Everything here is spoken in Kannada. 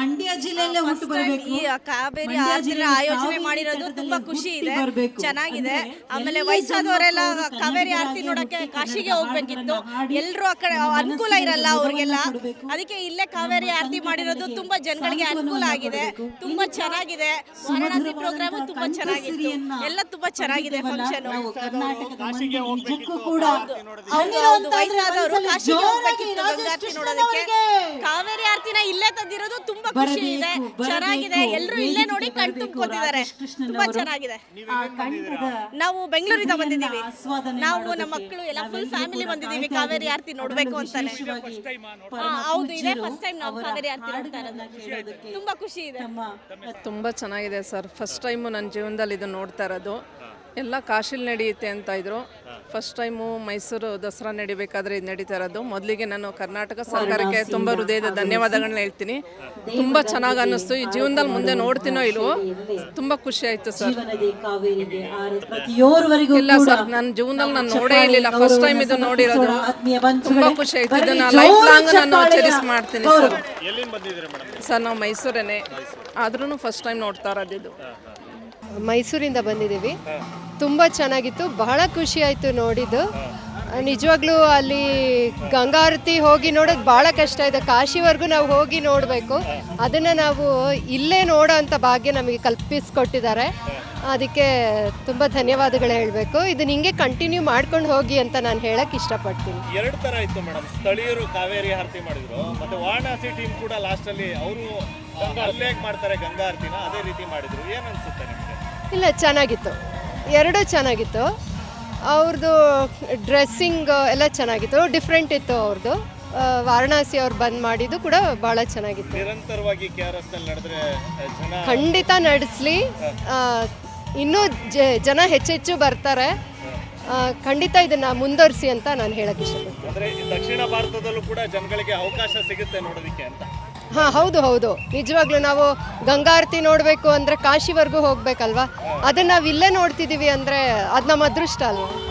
ಮಂಡ್ಯ ಜಿಲ್ಲೆಯಲ್ಲೇ ಹುಟ್ಟು ಬರಬೇಕು. ಈ ಕಾವೇರಿ ಆಚರಣೆ ಆಯೋಜನೆ ಮಾಡಿರೋದು ತುಂಬಾ ಖುಷಿ ಇದೆ. ಚೆನ್ನಾಗಿದೆ. ಆಮೇಲೆ ವಯಸ್ಸಾದವರೆಲ್ಲ ಕಾವೇರಿ ಆರತಿ ನೋಡಕ್ಕೆ ಕಾಶಿಗೆ ಹೋಗ್ಬೇಕಿತ್ತು. ಎಲ್ರು ಎಲ್ಲರೂ ಆ ಕಡೆ ಅನುಕೂಲ ಇರಲ್ಲ ಅವ್ರಿಗೆಲ್ಲ. ಅದಕ್ಕೆ ಇಲ್ಲೇ ಕಾವೇರಿ ಆರತಿ ಮಾಡಿರೋದು ತುಂಬಾ ಜನಗಳಿಗೆ ಅನುಕೂಲ ಆಗಿದೆ. ತುಂಬಾ ಚೆನ್ನಾಗಿದೆ. ವಾರಣಾಸಿ ಪ್ರೋಗ್ರಾಮ್ ತುಂಬಾ ಚೆನ್ನಾಗಿದೆ ಎಲ್ಲ ತುಂಬಾ ಚೆನ್ನಾಗಿದೆ ಫಂಕ್ಷನ್ ಕಾಶಿಗೆ ಅಂದ್ರೆ ವಯಸ್ಸಾದವರು ಕಾಶಿಗೆ ಹೋಗ್ಬೇಕಿತ್ತು ಗಂಗಾರತಿ ನೋಡೋದಕ್ಕೆ. ಕಾವೇರಿ ಇಲ್ಲೇ ತಂದಿರೋದು ತುಂಬಾ ಖುಷಿ ಇದೆ. ಚೆನ್ನಾಗಿದೆ. ಎಲ್ಲರೂ ಇಲ್ಲೇ ನೋಡಿ ಕಣ್ ತುಂಬ್ಕೊತಿದ್ದಾರೆ ತುಂಬಾ ಚೆನ್ನಾಗಿದೆ. ನಾವು ಬೆಂಗಳೂರಿಂದ ಬಂದಿದ್ದೀವಿ. ನಾವು ನಮ್ಮ ಮಕ್ಕಳು ಎಲ್ಲ ಫುಲ್ ಫ್ಯಾಮಿಲಿ ಬಂದಿದ್ದೀವಿ. ಕಾವೇರಿ ಆರತಿ. ನೋಡ್ಬೇಕು ಅಂತ ಅಂತಾನೆ ಹೌದು ಇದೇ ಫಸ್ಟ್ ಟೈಮ್ ನಾವು ಕಾವೇರಿ ಆರತಿ ನೋಡ್ತಾ ಹಾಡುಗಳನ್ನ ಇರೋದು. ತುಂಬಾ ಖುಷಿ ಇದೆ. ತುಂಬಾ ತುಂಬ ಚೆನ್ನಾಗಿದೆ ಸರ್. ಫಸ್ಟ್ ಟೈಮ್ ನನ್ನ ಜೀವನದಲ್ಲಿ ಇದು ನೋಡ್ತಾ ಇರೋದು. ಎಲ್ಲ ಕಾಶಿಲ್ ನಡೆಯುತ್ತೆ ಅಂತ ಇದ್ರು. ಫಸ್ಟ್ ಟೈಮು ಮೈಸೂರು ದಸರಾ ನಡಿಬೇಕಾದ್ರೆ ಇದು ನಡೀತಾ ಇರೋದು. ಮೊದಲಿಗೆ ನಾನು ಕರ್ನಾಟಕ ಸರ್ಕಾರಕ್ಕೆ ತುಂಬ ಹೃದಯದ ಧನ್ಯವಾದಗಳನ್ನ ಹೇಳ್ತೀನಿ. ತುಂಬ ಚೆನ್ನಾಗಿ ಅನ್ನಿಸ್ತು. ಈ ಜೀವನದಲ್ಲಿ ಮುಂದೆ ನೋಡ್ತೀನೋ ಇಲ್ವೋ? ತುಂಬ ಖುಷಿ ಆಯಿತು ಸರ್. ಇಲ್ಲ ಸರ್ ನನ್ನ ಜೀವನದಲ್ಲಿ ನಾನು ನೋಡೇ ಇರಲಿಲ್ಲ. ಫಸ್ಟ್ ಟೈಮ್ ಇದು ನೋಡಿರೋದು. ತುಂಬ ಖುಷಿ ಆಯ್ತು. ಇದನ್ನ ಲೈಫ್ ಲಾಂಗ್ ನಾನು ಆಚರಿಸ್ ಚೆರಿಸ್ ಮಾಡ್ತೀನಿ ಸರ್. ಸರ್ ನಾವು ಮೈಸೂರೇನೆ. ಆದ್ರೂ ಫಸ್ಟ್ ಟೈಮ್ ನೋಡ್ತಾ ಇರೋದಿದು. ಮೈಸೂರಿಂದ ಬಂದಿದ್ದೀವಿ. ತುಂಬ ಚೆನ್ನಾಗಿತ್ತು. ಬಹಳ ಖುಷಿ ಆಯಿತು ನೋಡಿದ್ದು. ನಿಜವಾಗ್ಲೂ ಅಲ್ಲಿ ಗಂಗಾರತಿ ಹೋಗಿ ನೋಡೋದು ಭಾಳ ಕಷ್ಟ ಇದೆ. ಕಾಶಿವರೆಗೂ ನಾವು ಹೋಗಿ ನೋಡಬೇಕು. ಅದನ್ನು ನಾವು ಇಲ್ಲೇ ನೋಡೋ ಅಂತ ಭಾಗ್ಯ ನಮಗೆ ಕಲ್ಪಿಸ್ಕೊಟ್ಟಿದ್ದಾರೆ. ಅದಕ್ಕೆ ತುಂಬ ಧನ್ಯವಾದಗಳು ಹೇಳಬೇಕು. ಇದನ್ನ ಹಿಂಗೆ ಕಂಟಿನ್ಯೂ ಮಾಡ್ಕೊಂಡು ಹೋಗಿ ಅಂತ ನಾನು ಹೇಳಕ್ಕೆ ಇಷ್ಟಪಡ್ತೀನಿ. ಎರಡು ಥರ ಇತ್ತು ಮೇಡಮ್ ಸ್ಥಳೀಯರು ಕಾವೇರಿ ಆರತಿ ಮಾಡಿದ್ರು ಮತ್ತು ವಾರಣಾಸಿ ಟೀಮ್ ಕೂಡ ಲಾಸ್ಟಲ್ಲಿ ಅವರು ಅಲ್ಲೇ ಮಾಡ್ತಾರೆ ಗಂಗಾ ಆರತಿನ ಅದೇ ರೀತಿ ಮಾಡಿದ್ರು. ಏನು ಅನಿಸುತ್ತೆ ನಿಮ್ಗೆ? ಇಲ್ಲ ಚೆನ್ನಾಗಿತ್ತು. ಎರಡೂ ಚೆನ್ನಾಗಿತ್ತು. ಅವ್ರದ್ದು ಡ್ರೆಸ್ಸಿಂಗ್ ಎಲ್ಲ ಚೆನ್ನಾಗಿತ್ತು. ಡಿಫ್ರೆಂಟ್ ಇತ್ತು ಅವ್ರದ್ದು ವಾರಣಾಸಿ ಅವ್ರು ಬಂದ್ ಮಾಡಿದ್ದು ಕೂಡ ಬಹಳ ಚೆನ್ನಾಗಿತ್ತು. ನಿರಂತರವಾಗಿ ಕೆ ಆರ್ ಎಸ್ನಲ್ಲಿ ನಡೆದ್ರೆ ಜನ ಖಂಡಿತ ನಡೆಸಲಿ. ಇನ್ನೂ ಜ- ಜನ ಹೆಚ್ಚೆಚ್ಚು ಬರ್ತಾರೆ. ಆ, ಖಂಡಿತ ಇದನ್ನ ಮುಂದುವರಿಸಿ ಅಂತ ನಾನು ಹೇಳಕ್ಕೆ ಇಷ್ಟಪಡ್ತೀನಿ. ಅಂದ್ರೆ ದಕ್ಷಿಣ ಭಾರತದಲ್ಲೂ ಕೂಡ ಜನಗಳಿಗೆ ಅವಕಾಶ ಸಿಗುತ್ತೆ ನೋಡೋದಕ್ಕೆ ಅಂತ. ಹಾಂ, ಹೌದು ಹೌದು. ನಿಜವಾಗ್ಲೂ ನಾವು ಗಂಗಾರತಿ ನೋಡಬೇಕು ಅಂದ್ರೆ ಕಾಶಿವರೆಗೂ ಹೋಗ್ಬೇಕಲ್ವಾ? ಅದನ್ನ ನಾವಿಲ್ಲೇ ಇಲ್ಲೇ ನೋಡ್ತಿದ್ದೀವಿ ಅಂದರೆ ಅದು ನಮ್ಮ ಅದೃಷ್ಟ ಅಲ್ವಾ?